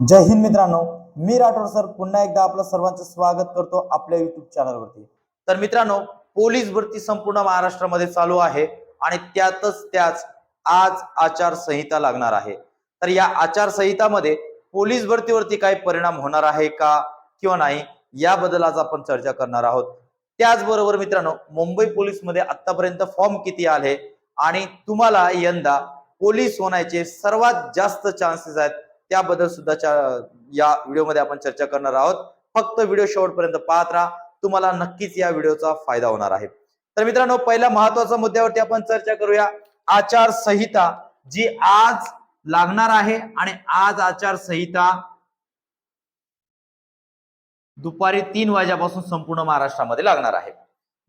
जय हिंद मित्रांनो मी राठोड सर पुन्हा एकदा आपलं सर्वांचं स्वागत करतो आपल्या युट्यूब चॅनलवरती तर मित्रांनो पोलीस भरती संपूर्ण महाराष्ट्रामध्ये चालू आहे आणि त्यातच त्याच आज आचारसंहिता लागणार आहे. तर या आचारसंहितामध्ये पोलीस भरतीवरती काही परिणाम होणार आहे का किंवा नाही याबद्दल आज आपण चर्चा करणार आहोत. त्याचबरोबर मित्रांनो मुंबई पोलीसमध्ये आतापर्यंत फॉर्म किती आले आणि तुम्हाला यंदा पोलीस होण्याचे सर्वात जास्त चान्सेस आहेत त्याबद्दल सुद्धा या व्हिडिओमध्ये आपण चर्चा करणार आहोत. फक्त व्हिडिओ शेवटपर्यंत पाहत राहा. तुम्हाला नक्कीच या व्हिडिओचा फायदा होणार आहे. तर मित्रांनो पहिल्या महत्त्वाच्या मुद्द्यावरती आपण चर्चा करूया. आचारसंहिता जी आज लागणार आहे आणि आज आचारसंहिता दुपारी तीन वाजेपासून संपूर्ण महाराष्ट्रामध्ये लागणार आहे.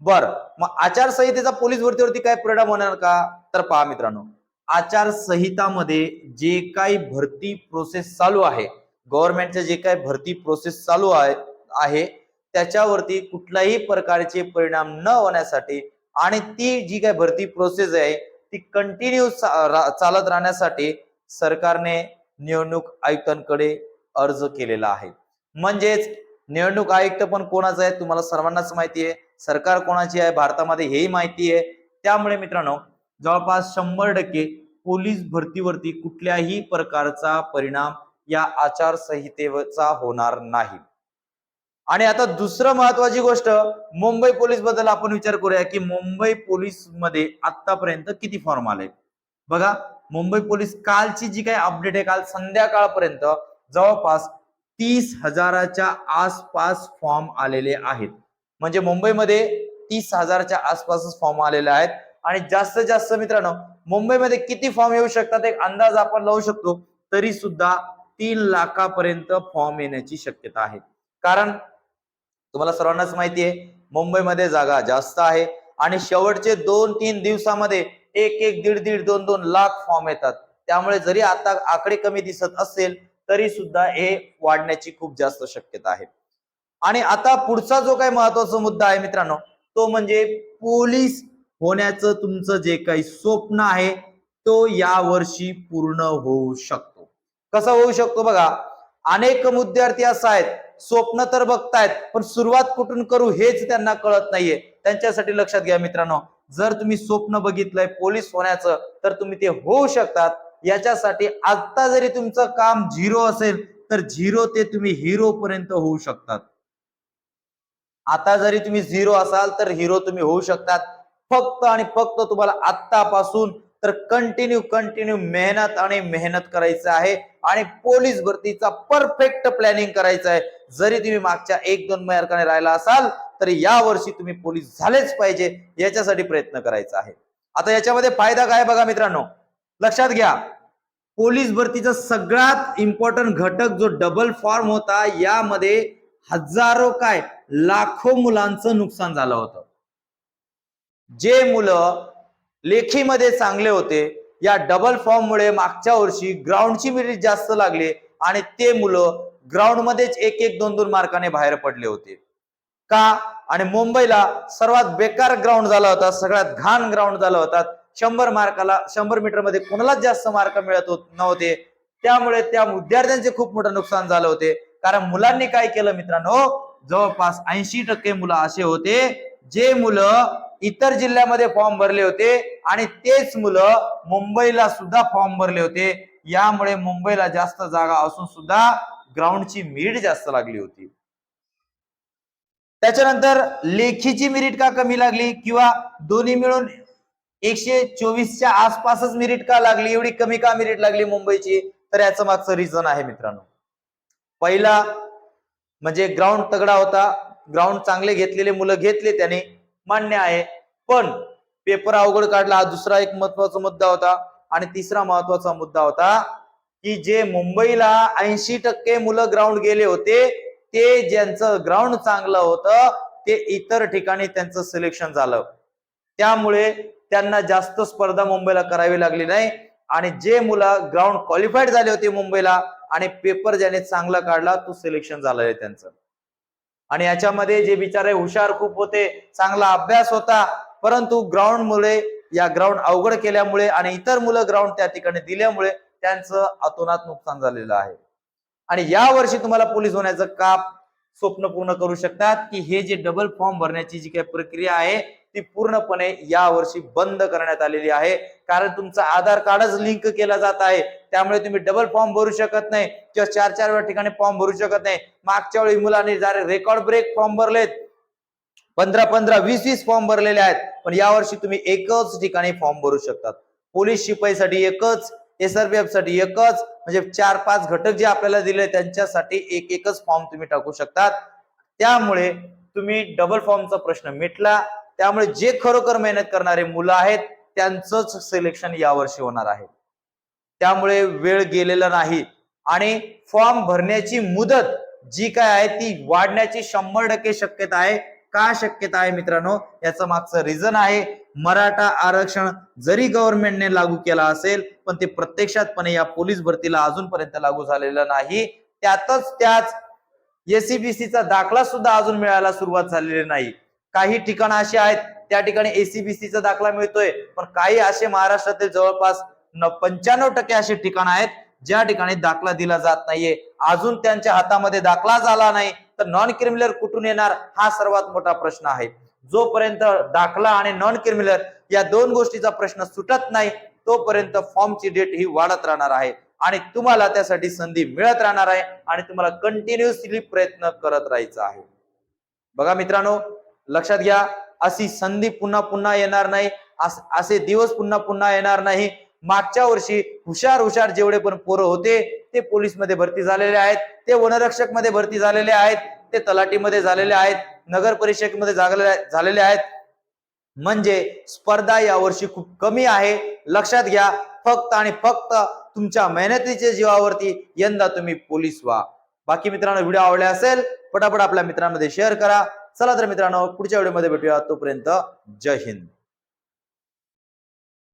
बर मग आचारसंहितेचा पोलीस भरतीवरती काय परिणाम होणार का? तर पहा मित्रांनो. आचारसंहितामध्ये जे काही भरती प्रोसेस चालू आहे गव्हर्नमेंटचे जे काही भरती प्रोसेस चालू आहे आहे त्याच्यावरती कुठल्याही प्रकारचे परिणाम न होण्यासाठी आणि ती जी काही भरती प्रोसेस आहे ती कंटिन्यू चालत राहण्यासाठी सरकारने निवडणूक आयुक्तांकडे अर्ज केलेला आहे. म्हणजेच निवडणूक आयुक्त पण कोणाचं आहे तुम्हाला सर्वांनाच माहिती आहे सरकार कोणाची आहे भारतामध्ये हेही माहिती आहे. त्यामुळे मित्रांनो जवळपास शंभर टक्के पोलीस भरतीवरती कुठल्याही प्रकारचा परिणाम या आचारसंहितेचा होणार नाही. आणि आता दुसरं महत्वाची गोष्ट मुंबई पोलीसबद्दल आपण विचार करूया की मुंबई पोलीसमध्ये आतापर्यंत किती फॉर्म आले? बघा मुंबई पोलीस कालची जी काही अपडेट आहे काल संध्याकाळपर्यंत जवळपास तीस हजाराच्या आसपास फॉर्म आलेले आहेत. म्हणजे मुंबईमध्ये तीस हजारच्या आसपासच फॉर्म आलेले आहेत. आणि जास्तीत जास्त मित्रांनो मुंबईमध्ये किती फॉर्म येऊ शकतात एक अंदाज आपण लावू शकतो तरी सुद्धा तीन लाखापर्यंत फॉर्म येण्याची शक्यता आहे. कारण तुम्हाला सर्वांनाच माहिती आहे मुंबईमध्ये जागा जास्त आहे आणि शेवटचे दोन तीन दिवसामध्ये एक एक दीड दीड दोन दोन लाख फॉर्म येतात. त्यामुळे जरी आता आकडे कमी दिसत असेल तरी सुद्धा हे वाढण्याची खूप जास्त शक्यता आहे. आणि आता पुढचा जो काही महत्त्वाचा मुद्दा आहे मित्रांनो तो म्हणजे पोलीस होण्याचं तुमचं जे काही स्वप्न आहे तो या वर्षी पूर्ण होऊ शकतो. कसं होऊ शकतो बघा? अनेक विद्यार्थी असं आहेत. स्वप्न तर बघतायत पण सुरुवात कुठून करू हेच त्यांना कळत नाहीये. त्यांच्यासाठी लक्षात घ्या मित्रांनो जर तुम्ही स्वप्न बघितलंय पोलीस होण्याचं तर तुम्ही ते होऊ शकतात. याच्यासाठी आता जरी तुमचं काम झिरो असेल तर झिरो ते तुम्ही हिरो पर्यंत होऊ शकतात. आता जरी तुम्ही झिरो असाल तर हिरो तुम्ही होऊ शकतात. फक्त आणि फक्त तुम्हाला आत्तापासून तर कंटिन्यू कंटिन्यू मेहनत आणि मेहनत करायचं आहे. आणि पोलीस भरतीचा परफेक्ट प्लॅनिंग करायचं आहे. जरी तुम्ही मागच्या एक दोन मार्काने राहिला असाल तर या वर्षी तुम्ही पोलीस झालेच पाहिजे याच्यासाठी प्रयत्न करायचा आहे. आता याच्यामध्ये फायदा काय बघा मित्रांनो? लक्षात घ्या. पोलीस भरतीचा सगळ्यात इम्पॉर्टंट घटक जो डबल फॉर्म होता यामध्ये हजारो काय? लाखो मुलांचं नुकसान झालं होतं. जे मुलं लेखीमध्ये चांगले होते या डबल फॉर्म मुळे मागच्या वर्षी ग्राउंडची मेरिट जास्त लागली आणि ते मुलं ग्राउंड मध्येच एक एक दोन दोन मार्काने बाहेर पडले होते. का? आणि मुंबईला सर्वात बेकार ग्राउंड झाला होता सगळ्यात घाण ग्राउंड झाला होता. शंभर मार्काला शंभर मीटरमध्ये कोणालाच जास्त मार्क मिळत होत नव्हते. त्यामुळे त्या विद्यार्थ्यांचे खूप मोठं नुकसान झालं होते. कारण मुलांनी काय केलं मित्रांनो? जवळपास ऐंशी टक्के मुलं असे होते जे मुलं इतर जिल्ह्यामध्ये फॉर्म भरले होते आणि तेच मुलं मुंबईला सुद्धा फॉर्म भरले होते. यामुळे मुंबईला जास्त जागा असून सुद्धा ग्राउंडची मिरिट जास्त लागली होती. त्याच्यानंतर लेखीची मिरिट का कमी लागली किंवा दोन्ही मिळून एकशे चोवीसच्या आसपासच मिरिट का लागली एवढी कमी का मिरिट लागली मुंबईची? तर याचं मागचं रिझन आहे मित्रांनो. पहिला म्हणजे ग्राउंड तगडा होता. ग्राउंड चांगले घेतलेले मुलं घेतले त्याने. मान्य आहे. पण पेपर अवघड काढला. हा दुसरा एक महत्त्वाचा मुद्दा होता आणि तिसरा महत्त्वाचा मुद्दा होता की जे मुंबईला ऐंशी टक्के मुलं ग्राउंड गेले होते ते ज्यांचं ग्राउंड चांगलं होतं ते इतर ठिकाणी त्यांचं सिलेक्शन झालं. त्यामुळे त्यांना जास्त स्पर्धा मुंबईला करावी लागली नाही. आणि जे मुलं ग्राउंड क्वालिफाईड झाले होते मुंबईला आणि पेपर ज्याने चांगला काढला तो सिलेक्शन झालं आहे त्यांचं. आणि याच्यामध्ये जे बिचारे हुशार खूप होते चांगला अभ्यास होता परंतु ग्राउंड मुळे या ग्राउंड अवघड केल्यामुळे आणि इतर मुलं ग्राउंड त्या ठिकाणी दिल्यामुळे त्यांचं अतोनात नुकसान झालेलं आहे. आणि या वर्षी तुम्हाला पोलीस होण्याचं का स्वप्न पूर्ण करू शकतात की हे जे डबल फॉर्म भरण्याची जी काही प्रक्रिया आहे ती पूर्णपणे या वर्षी बंद करण्यात आलेली आहे. कारण तुमचं आधार कार्डच लिंक केला जात आहे. त्यामुळे तुम्ही डबल फॉर्म भरू शकत नाही. किंवा चार चार वेळा ठिकाणी फॉर्म भरू शकत नाही. मागच्या वेळी मुलांनी रेकॉर्ड ब्रेक फॉर्म भरलेत पंधरा पंधरा वीस वीस फॉर्म भरलेले आहेत. पण यावर्षी तुम्ही एकच ठिकाणी फॉर्म भरू शकतात. पोलीस शिपाईसाठी एकच एसआरपीएफसाठी एकच म्हणजे चार पाच घटक जे आपल्याला दिले त्यांच्यासाठी एक एकच फॉर्म तुम्ही टाकू शकतात. त्यामुळे तुम्ही डबल फॉर्मचा प्रश्न मिटला. त्यामुळे जे खरोखर मेहनत करणारे मुलं आहेत त्यांचंच सिलेक्शन यावर्षी होणार आहे. त्यामुळे वेळ गेलेला नाही. आणि फॉर्म भरण्याची मुदत जी काय आहे ती वाढण्याची शंभर टक्के शक्यता आहे. का शक्यता आहे मित्रांनो? याचं मागचं रिझन आहे. मराठा आरक्षण जरी गव्हर्नमेंटने लागू केला असेल पण ते प्रत्यक्षातपणे या पोलीस भरतीला अजूनपर्यंत लागू झालेलं नाही. त्यातच त्याच एसीबीसीचा दाखला सुद्धा अजून मिळायला सुरुवात झालेली नाही. काही ठिकाणं अशी आहेत त्या ठिकाणी एसीबीसीचा दाखला मिळतोय पण काही असे महाराष्ट्रातील जवळपास पंच्याण्णव टक्के असे ठिकाण आहेत ज्या ठिकाणी दाखला दिला जात नाहीये. अजून त्यांच्या हातामध्ये दाखला झाला नाही तर नॉन क्रिमिनल कुठून येणार हा सर्वात मोठा प्रश्न आहे. जोपर्यंत दाखला आणि नॉन क्रिमिनल या दोन गोष्टीचा प्रश्न सुटत नाही तोपर्यंत फॉर्मची डेट ही वाढत राहणार आहे. आणि तुम्हाला त्यासाठी संधी मिळत राहणार आहे आणि तुम्हाला कंटिन्युअसली प्रयत्न करत राहायचा आहे. बघा मित्रांनो लक्षात घ्या अशी संधी पुन्हा पुन्हा येणार नाही अस- असे दिवस पुन्हा पुन्हा येणार नाही. मागच्या वर्षी हुशार हुशार जेवढे पण पोरं होते ते पोलीसमध्ये भरती झालेले आहेत ते वनरक्षकमध्ये भरती झालेले आहेत ते तलाटीमध्ये झालेले आहेत नगर परिषदेमध्ये झालेले झालेले आहेत. म्हणजे स्पर्धा यावर्षी खूप कमी आहे. लक्षात घ्या फक्त आणि फक्त तुमच्या मेहनतीच्या जीवावरती यंदा तुम्ही पोलीस व्हा. बाकी मित्रांनो व्हिडिओ आवडला असेल पटापट आपल्या मित्रांमध्ये शेअर करा. चला तर मित्रांनो पुढच्या व्हिडिओमध्ये भेटूया तोपर्यंत जय हिंद.